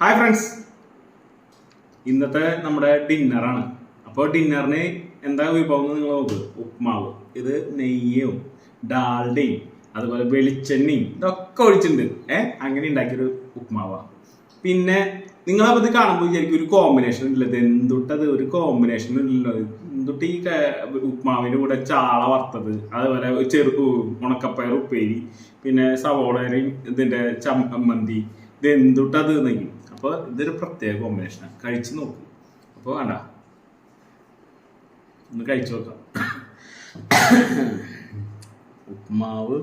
Hi friends ഇന്നത്തെ നമ്മുടെ ഡിന്നറാണ് അപ്പോൾ ഡിന്നറിന് എന്താ വിഭവം നിങ്ങൾ നോക്ക്. ഉപ്മാവ് ഇത് നെയ്യും ഡാൽഡയും അതുപോലെ വെളിച്ചെണ്ണയും ഇതൊക്കെ ഒഴിച്ചിട്ടുണ്ട്. ഏ? അങ്ങനെ ഉണ്ടാക്കിയൊരു ഉപ്മാവാണ് പിന്നെ നിങ്ങളപ്പോൾ ഇത് കാണുമ്പോൾ വിചാരിക്കും ഒരു കോമ്പിനേഷൻ ഇല്ലത് എന്തുട്ടത്? ഒരു കോമ്പിനേഷൻ ഇല്ലല്ലോ എന്തുട്ട് ഈ ഉപ്മാവിന്റെ കൂടെ ചാള വറുത്തത്? അതുപോലെ ചെറു ഉണക്കപ്പയർ ഉപ്പേരി പിന്നെ സവോളയും ഇതിന്റെ ചമ്മന്തി. ഇത് എന്തുട്ടത് എന്നെങ്കിൽ അപ്പോൾ ഇതൊരു പ്രത്യേക കോമ്പിനേഷനാണ് കഴിച്ചു നോക്കും. അപ്പോൾ വേണ്ട. ഒന്ന് കഴിച്ചു നോക്കാം. ഉപ്മാവ്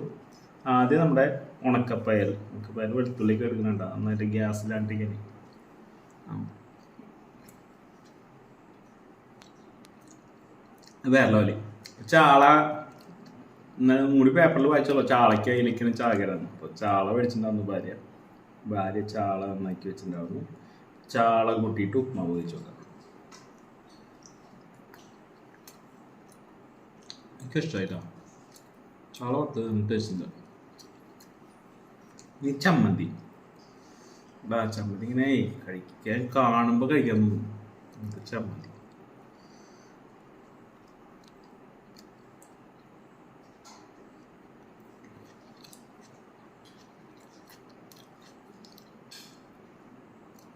ആദ്യം നമ്മുടെ ഉണക്കപ്പയൽ ഉണക്കപ്പയൽ വെളുത്തുള്ളിക്ക് എടുക്കുന്നുണ്ട്. നന്നായിട്ട് ഗ്യാസിലാണ്ടിരിക്കാൻ വേറെ ചാള മൂടി പേപ്പറിൽ വായിച്ചോളൂ. ചാളയ്ക്ക് അതിലേക്കാണ് ചാകരാന്ന് അപ്പോൾ ചാള മേടിച്ചിട്ടുണ്ടായിരുന്നു ഭാര്യ. ഭാര്യ ചാള നന്നാക്കി വെച്ചിട്ടുണ്ടായിരുന്നു. ചാള കൂട്ടിയിട്ട് ഉപ്മാവ് വെച്ച് നോക്കാം എനിക്ക് ഇഷ്ടമായിട്ടോ ചാള വറുത്തത് ടേസ്റ്റ് ഉണ്ട്. ഈ ചമ്മന്തി. ചമ്മന്തി. ഇങ്ങനെ കഴിക്കാൻ കാണുമ്പോൾ കഴിക്കാൻ ചമ്മന്തി.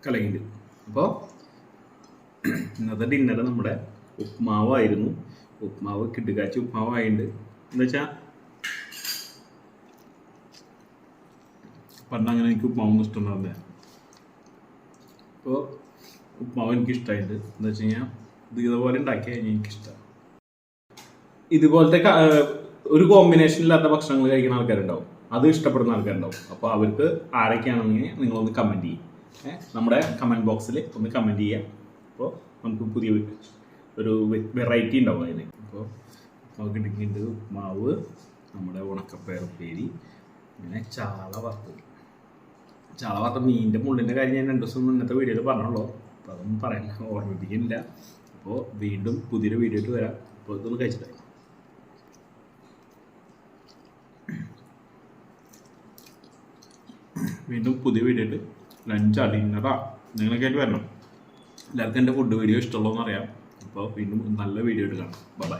കലങ്ങിണ്ട് അപ്പോൾ ഇന്നത്തെ ഡിന്നർ നമ്മുടെ ഉപ്മാവായിരുന്നു. ഉപ്മാവ് കിടുകാച്ചി ഉപ്മാവായുണ്ട്. എന്താ വെച്ചാൽ പണ്ട് അങ്ങനെ എനിക്ക് ഉപ്മാവൊന്നും ഇഷ്ടമുണ്ടാവില്ല അപ്പോൾ ഉപ്മാവ് എനിക്ക് ഇഷ്ടമായിട്ട് എന്താ വെച്ച് കഴിഞ്ഞാൽ ഇത് ഇതുപോലെ ഉണ്ടാക്കി കഴിഞ്ഞാൽ എനിക്കിഷ്ടം. ഇതുപോലത്തെ ഒരു കോമ്പിനേഷൻ ഇല്ലാത്ത ഭക്ഷണങ്ങൾ കഴിക്കുന്ന ആൾക്കാരുണ്ടാവും. അത് ഇഷ്ടപ്പെടുന്ന ആൾക്കാരുണ്ടാവും. അപ്പോൾ അവർക്ക് ആരൊക്കെയാണെങ്കിൽ നിങ്ങളൊന്ന് കമന്റ് ചെയ്യും. നമ്മുടെ കമന്റ് ബോക്സിൽ ഒന്ന് കമന്റ് ചെയ്യാം. അപ്പോൾ നമുക്ക് പുതിയ ഒരു വെറൈറ്റി ഉണ്ടാവും അതിന് അപ്പോൾ നമുക്ക് കിട്ടിയിട്ടുണ്ട് മാവ് നമ്മുടെ ഉണക്കപ്പയർ ഉപ്പേരി പിന്നെ ചാള വറുത്തത്. ചാള വറുത്ത മീനിന്റെ മുള്ളിന്റെ കാര്യം ഞാൻ രണ്ട് ദിവസം മുന്നത്തെ വീഡിയോയിൽ പറഞ്ഞുള്ളൂ. അപ്പോൾ അതൊന്നും പറയാൻ ഓർമ്മിപ്പിക്കുന്നില്ല. അപ്പോൾ വീണ്ടും പുതിയൊരു വീഡിയോ വരാം. അപ്പോൾ ഇതൊന്ന് കഴിച്ചിട്ടായി വീണ്ടും പുതിയ വീഡിയോ ലഞ്ചാ അടിന്നതാ നിങ്ങളൊക്കെ ആയിട്ട് വരണം. എല്ലാവർക്കും എന്റെ ഫുഡ് വീഡിയോ ഇഷ്ടമുള്ളതെന്ന് അറിയാം അപ്പോൾ വീണ്ടും നല്ല വീഡിയോ എടുക്കണം ബൈ ബൈ